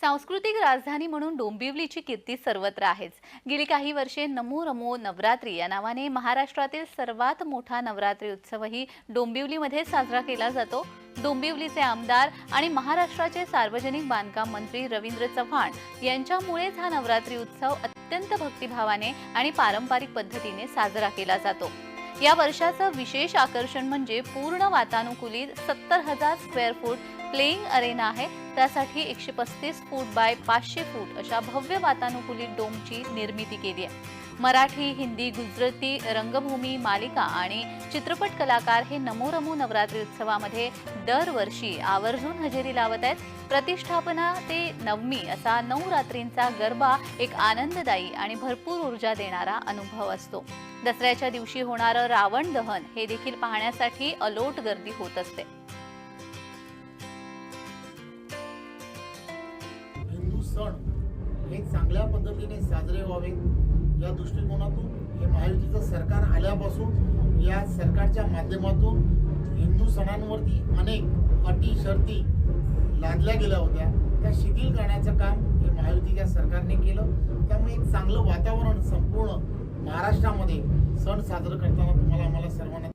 सांस्कृतिक राजधानी म्हणून डोंबिवलीची कीर्ती सर्वत्र आहेच. गेली काही वर्षे नमो रमो नवरात्री या नावाने महाराष्ट्रातील सर्वात मोठा नवरात्री उत्सवही डोंबिवलीमध्ये साजरा केला जातो. डोंबिवलीचे आमदार आणि महाराष्ट्राचे सार्वजनिक बांधकाम मंत्री रवींद्र चव्हाण यांच्यामुळेच हा नवरात्री उत्सव अत्यंत भक्तिभावाने आणि पारंपरिक पद्धतीने साजरा केला जातो. या वर्षाचं विशेष आकर्षण म्हणजे पूर्ण वातानुकूलित सत्तर हजार स्क्वेअर फूट प्लेइंग अरेना आहे. त्यासाठी एकशे पस्तीस फूट बाय पाचशे फूट अशा भव्य वातानुकूलित डोमची निर्मिती केली आहे. मराठी हिंदी गुजराती रंगभूमी मालिका आणि चित्रपट कलाकार हे नमो रमो नवरात्री उत्सवामध्ये दरवर्षी आवर्जून हजेरी लावत आहेत. प्रतिष्ठापना ते नवमी असा नऊ रात्रींचा गरबा एक आनंददायी आणि भरपूर ऊर्जा देणारा अनुभव असतो. दसऱ्याच्या दिवशी होणारं रावण दहन हे देखील पाहण्यासाठी अलोट गर्दी होत असते. हिंदू सण हे चांगल्या पद्धतीने साजरे व्हावे या दृष्टिकोनातून हे महायुतीचं सरकार आल्यापासून या सरकारच्या माध्यमातून हिंदू सणांवरती अनेक अटी शर्ती लादल्या गेल्या होत्या. त्या शिथिल करण्याचं काम हे महायुतीच्या सरकारने केलं. त्यामुळे एक चांगलं वातावरण संपूर्ण महाराष्ट्रामध्ये सण साजरं करताना तुम्हाला आम्हाला सर्वांना